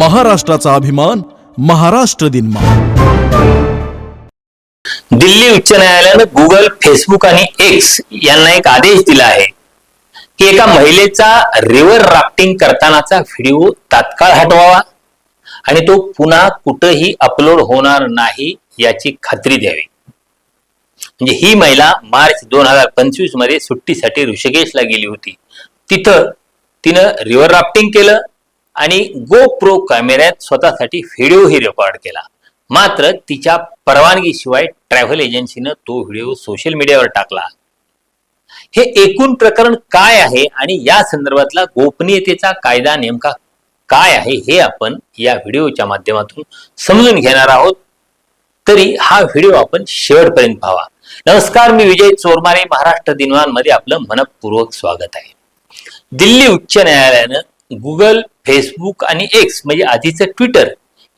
महाराष्ट्राचा अभिमान महाराष्ट्र दिन दिल्ली उच्च न्यायालयानं गुगल फेसबुक आणि एक्स यांना एक आदेश दिला आहे की एका महिलेचा रिव्हर राफ्टिंग करतानाचा व्हिडिओ तात्काळ हटवावा आणि तो पुन्हा कुठंही अपलोड होणार नाही याची खात्री द्यावी. म्हणजे ही महिला मार्च दोन हजार पंचवीसमध्ये सुट्टीसाठी ऋषिकेशला गेली होती. तिथं तिनं रिव्हर राफ्टिंग केलं आणि गो प्रो कॅमेऱ्यात स्वतःसाठी व्हिडिओही रेकॉर्ड केला. मात्र तिच्या परवानगीशिवाय ट्रॅव्हल एजन्सीनं तो व्हिडिओ सोशल मीडियावर टाकला. हे एकूण प्रकरण काय आहे आणि या संदर्भातला गोपनीयतेचा कायदा नेमका काय आहे हे आपण या व्हिडिओच्या माध्यमातून समजून घेणार आहोत. तरी हा व्हिडिओ आपण शेवटपर्यंत पाहावा नमस्कार मी विजय चोरमारे महाराष्ट्र दिनवानमध्ये आपलं मनपूर्वक स्वागत आहे. दिल्ली उच्च न्यायालयानं गुगल फेसबुक आणि एक्स म्हणजे आधीचं ट्विटर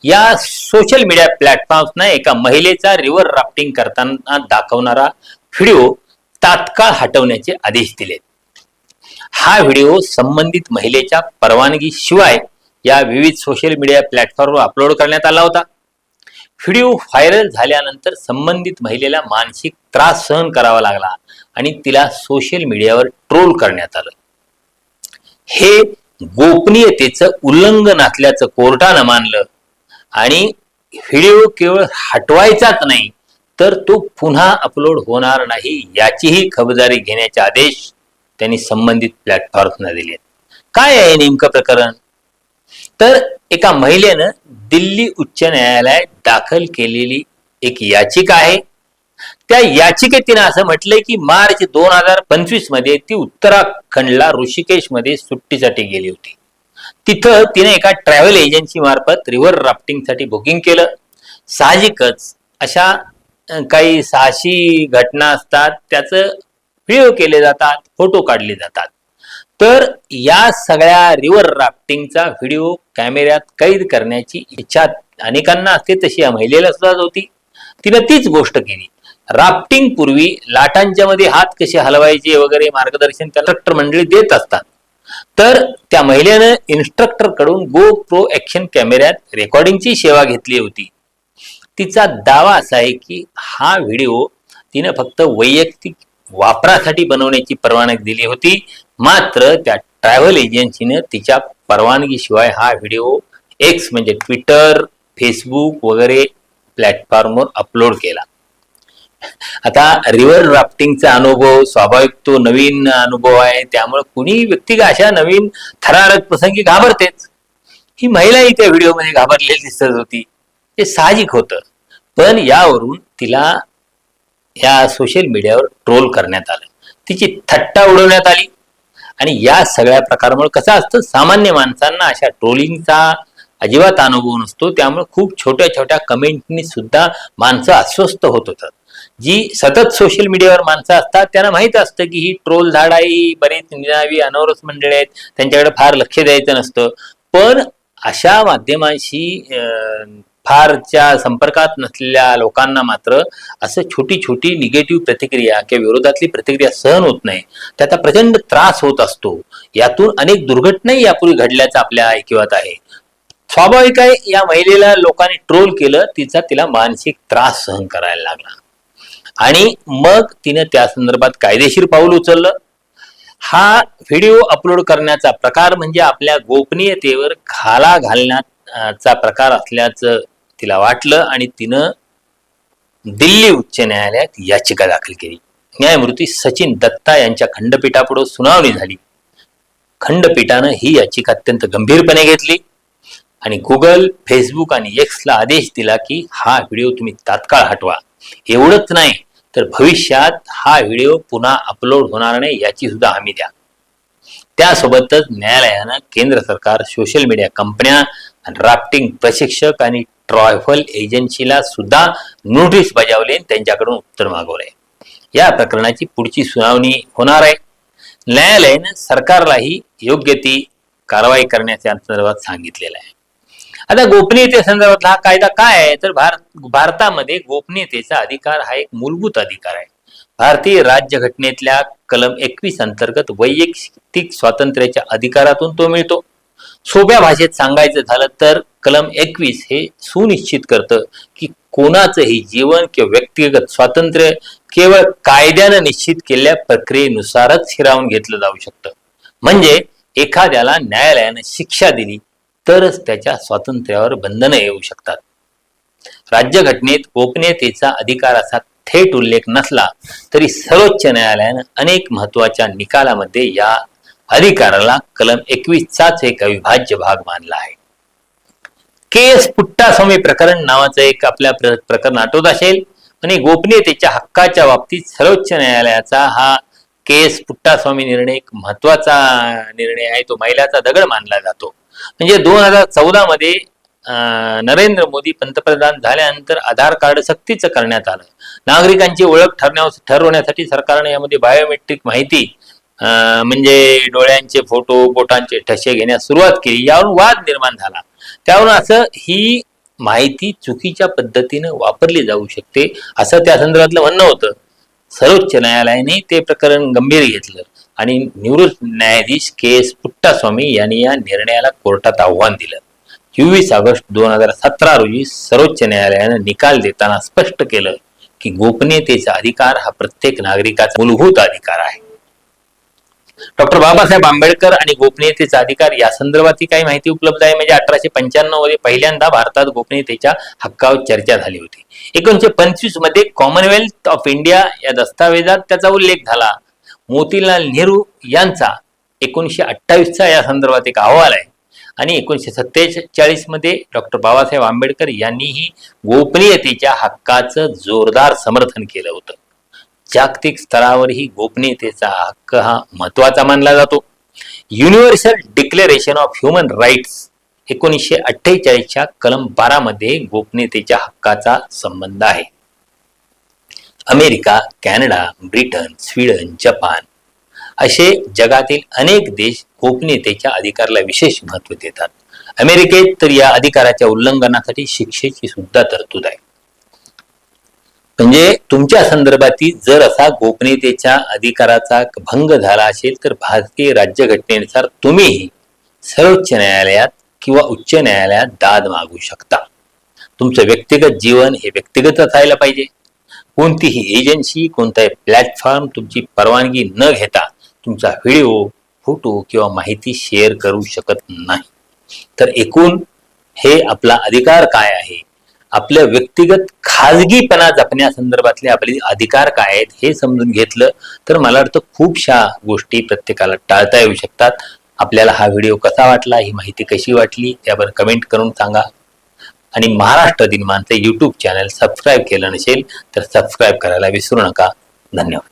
या सोशल मीडिया प्लॅटफॉर्म्सना एका महिलेचा रिव्हर राफ्टिंग करताना दाखवणारा व्हिडिओ तात्काळ हटवण्याचे आदेश दिलेत हा व्हिडिओ संबंधित महिलेच्या परवानगीशिवाय या विविध सोशल मीडिया प्लॅटफॉर्मवर अपलोड करण्यात आला होता. व्हिडिओ व्हायरल झाल्यानंतर संबंधित महिलेला मानसिक त्रास सहन करावा लागला आणि तिला सोशल मीडियावर ट्रोल करण्यात आलं. हे गोपनीयतेचं उल्लंघन असल्याचं कोर्टानं मानलं. आणि व्हिडिओ केवळ हटवायचाच नाही तर तो पुन्हा अपलोड होणार नाही याचीही खबरदारी घेण्याचे आदेश त्यांनी संबंधित प्लॅटफॉर्मना दिले काय आहे नेमकं प्रकरण? तर एका महिलेनं दिल्ली उच्च न्यायालयात दाखल केलेली एक याचिका आहे. त्या याचिकेत तिनं असं म्हटलंय की मार्च दोन हजार पंचवीसमध्ये ती उत्तराखंडला ऋषिकेशमध्ये सुट्टीसाठी गेली होती. तिथं तिने एका ट्रॅव्हल एजन्सी मार्फत रिव्हर राफ्टिंगसाठी बुकिंग केलं. साहजिकच अशा काही साहसी घटना असतात त्याचं व्हिडिओ केले जातात फोटो काढले जातात. तर या सगळ्या रिव्हर राफ्टिंगचा व्हिडिओ कॅमेऱ्यात कैद करण्याची इच्छा अनेकांना असते तशी या महिलेला सुद्धा होती. तिनं तीच गोष्ट केली. राफ्टिंग पूर्वी लाटांच्या मध्ये हात कसे हलवायचे वगैरे मार्गदर्शन कंडक्टर मंडळी देत असतात. तर त्या महिलेनं इन्स्ट्रक्टरकडून गो प्रो ऍक्शन कॅमेऱ्यात रेकॉर्डिंगची सेवा घेतली होती. तिचा दावा असा आहे की हा व्हिडिओ तिनं फक्त वैयक्तिक वापरासाठी बनवण्याची परवानगी दिली होती. मात्र त्या ट्रॅव्हल एजन्सीनं तिच्या परवानगीशिवाय हा व्हिडिओ एक्स म्हणजे ट्विटर फेसबुक वगैरे प्लॅटफॉर्मवर अपलोड केला. आता रिव्हर राफ्टिंगचा अनुभव स्वाभाविक तो नवीन अनुभव आहे. त्यामुळे कुणी व्यक्ती अशा नवीन थरारक प्रसंगी घाबरतेच? ही महिलाही त्या व्हिडिओमध्ये घाबरलेली दिसत होती. ते साहजिक होतं. पण यावरून तिला या सोशल मीडियावर ट्रोल करण्यात आलं. तिची थट्टा उडवण्यात आली. आणि या सगळ्या प्रकारामुळे कसं असतं सामान्य माणसांना अशा ट्रोलिंगचा अजिबात अनुभव नसतो. त्यामुळे खूप छोट्या छोट्या कमेंटनी सुद्धा माणसं अस्वस्थ होत होतात. जी सतत सोशल मीडियावर माणसं असतात त्यांना माहीत असतं की ही ट्रोल झाड आहे ही बरीच निनावी अनावरस मंडळी आहेत त्यांच्याकडे फार लक्ष द्यायचं नसतं. पण अशा माध्यमांशी फारच्या संपर्कात नसलेल्या लोकांना मात्र असं छोटी छोटी निगेटिव्ह प्रतिक्रिया किंवा विरोधातली प्रतिक्रिया सहन होत नाही. त्याचा प्रचंड त्रास होत असतो. यातून अनेक दुर्घटनाही यापूर्वी घडल्याचं आपल्या ऐकिवात आहे. स्वाभाविक आहे या महिलेला लोकांनी ट्रोल केलं तिचा तिला मानसिक त्रास सहन करायला लागला. आणि मग तिनं त्या संदर्भात कायदेशीर पाऊल उचललं. हा व्हिडिओ अपलोड करण्याचा प्रकार म्हणजे आपल्या गोपनीयतेवर घाला घालण्याचा प्रकार असल्याचं तिला वाटलं आणि तिनं दिल्ली उच्च न्यायालयात याचिका दाखल केली. न्यायमूर्ती सचिन दत्ता यांच्या खंडपीठापुढे सुनावणी झाली. खंडपीठानं ही याचिका अत्यंत गंभीरपणे घेतली आणि गुगल फेसबुक आणि एक्सला आदेश दिला की हा व्हिडिओ तुम्ही तात्काळ हटवा. एवढंच नाही तर भविष्यात हा व्हिडिओ पुन्हा अपलोड होणार नाही याची सुद्धा हमी द्या. त्यासोबतच न्यायालयानं केंद्र सरकार सोशल मीडिया कंपन्या राफ्टिंग प्रशिक्षक आणि ट्रॅव्हल एजन्सीला सुद्धा नोटीस बजावली आणि त्यांच्याकडून उत्तर मागवलंय या प्रकरणाची पुढची सुनावणी होणार आहे. न्यायालयानं सरकारलाही योग्य ती कारवाई करण्याच्या संदर्भात सांगितलेलं आहे. आता गोपनीयते संदर्भातला हा कायदा काय आहे? तर भारत भारतामध्ये गोपनीयतेचा अधिकार हा एक मूलभूत अधिकार आहे. भारतीय राज्यघटनेतल्या कलम एकवीस अंतर्गत वैयक्तिक स्वातंत्र्याच्या अधिकारातून तो मिळतो. सोप्या भाषेत सांगायचं झालं तर कलम एकवीस हे सुनिश्चित करतं की कोणाचंही जीवन किंवा व्यक्तिगत स्वातंत्र्य केवळ कायद्यानं निश्चित केलेल्या प्रक्रियेनुसारच हिरावून घेतलं जाऊ शकतं. म्हणजे एखाद्याला न्यायालयानं शिक्षा दिली तरच त्याच्या स्वातंत्र्यावर बंधनं येऊ शकतात. राज्यघटनेत गोपनीयतेचा अधिकाराचा थेट उल्लेख नसला तरी सर्वोच्च न्यायालयानं अनेक महत्त्वाच्या निकालामध्ये या अधिकाराला कलम एकवीसचाच एक अविभाज्य भाग मानला आहे. के एस पुट्टास्वामी प्रकरण नावाचं एक आपल्या प्रकरण आठवत असेल? आणि गोपनीयतेच्या हक्काच्या बाबतीत सर्वोच्च न्यायालयाचा हा के एस पुट्टास्वामी निर्णय एक महत्त्वाचा निर्णय आहे तो मैलाचा दगड मानला जातो. म्हणजे दोन हजार चौदा मध्ये अं, नरेंद्र मोदी पंतप्रधान झाल्यानंतर आधार कार्ड सक्तीचं करण्यात आलं. नागरिकांची ओळख ठरण्या ठरवण्यासाठी सरकारने यामध्ये बायोमेट्रिक माहिती अं, म्हणजे डोळ्यांचे फोटो बोटांचे ठसे घेण्यास सुरुवात केली. यावरून वाद निर्माण झाला. त्यावरून असं ही माहिती चुकीच्या पद्धतीनं वापरली जाऊ शकते असं त्या संदर्भातलं म्हणणं होतं. सर्वोच्च न्यायालयाने ते प्रकरण गंभीर घेतलं. आणि निवृत्त न्यायाधीश के एस पुट्टास्वामी यांनी या निर्णयाला कोर्टात आव्हान दिलं. चोवीस ऑगस्ट दोन हजार सतरा रोजी सर्वोच्च न्यायालयानं निकाल देताना स्पष्ट केलं की गोपनीयतेचा अधिकार हा प्रत्येक नागरिकाचा मूलभूत अधिकार आहे. डॉक्टर बाबासाहेब आंबेडकर आणि गोपनीयतेचा अधिकार या संदर्भातही काही माहिती उपलब्ध आहे. म्हणजे अठराशे पंच्याण्णवमध्ये पहिल्यांदा भारतात गोपनीयतेच्या हक्कावर चर्चा झाली होती. एकोणीशे पंचवीसमध्ये कॉमनवेल्थ ऑफ इंडिया या दस्तावेजात त्याचा उल्लेख झाला. मोतीलाल नेहरू यांचा एकोणीसशे अठ्ठावीसचा या संदर्भात एक अहवाल आहे. आणि एकोणीसशे सत्तेचाळीसमध्ये डॉक्टर बाबासाहेब आंबेडकर यांनीही गोपनीयतेच्या हक्काचं जोरदार समर्थन केलं होतं. जागतिक स्तरावरही गोपनीयतेचा हक्क हा महत्त्वाचा मानला जातो. Universal declaration of human rights एकोणीसशे अठ्ठेचाळीसच्या कलम बारामध्ये गोपनीयतेच्या हक्काचा संबंध आहे. America Canada Britain Sweden Japan असे जगातील अनेक देश गोपनीयतेच्या अधिकाराला विशेष महत्त्व देतात. अमेरिकेत तर या अधिकाराच्या उल्लंघनासाठी शिक्षेची सुद्धा तरतूद आहे. म्हणजे तुमच्या संदर्भातील जर असा गोपनीयतेच्या अधिकाराचा भंग झाला असेल तर भारतीय राज्यघटनेनुसार तुम्हीही सर्वोच्च न्यायालयात किंवा उच्च न्यायालयात दाद मागू शकता. तुमचं व्यक्तिगत जीवन हे व्यक्तिगत असायला पाहिजे. कोणतीही एजन्सी कोणताही प्लॅटफॉर्म तुमची परवानगी न घेता तुमचा व्हिडिओ फोटो किंवा माहिती शेअर करू शकत नाही. तर एकूण हे आपला अधिकार काय आहे? आपल्या व्यक्तिगत खाजगीपणा जपण्यासंदर्भातले आपले अधिकार काय आहेत हे समजून घेतलं तर मला वाटतं खूपशा गोष्टी प्रत्येकाला टाळता येऊ शकतात. आपल्याला हा व्हिडिओ कसा वाटला ही माहिती कशी वाटली त्यावर कमेंट करून सांगा. आणि महाराष्ट्र दिनमानचे यूट्यूब चॅनल सबस्क्राईब केलं नसेल तर सबस्क्राईब करायला विसरू नका. धन्यवाद.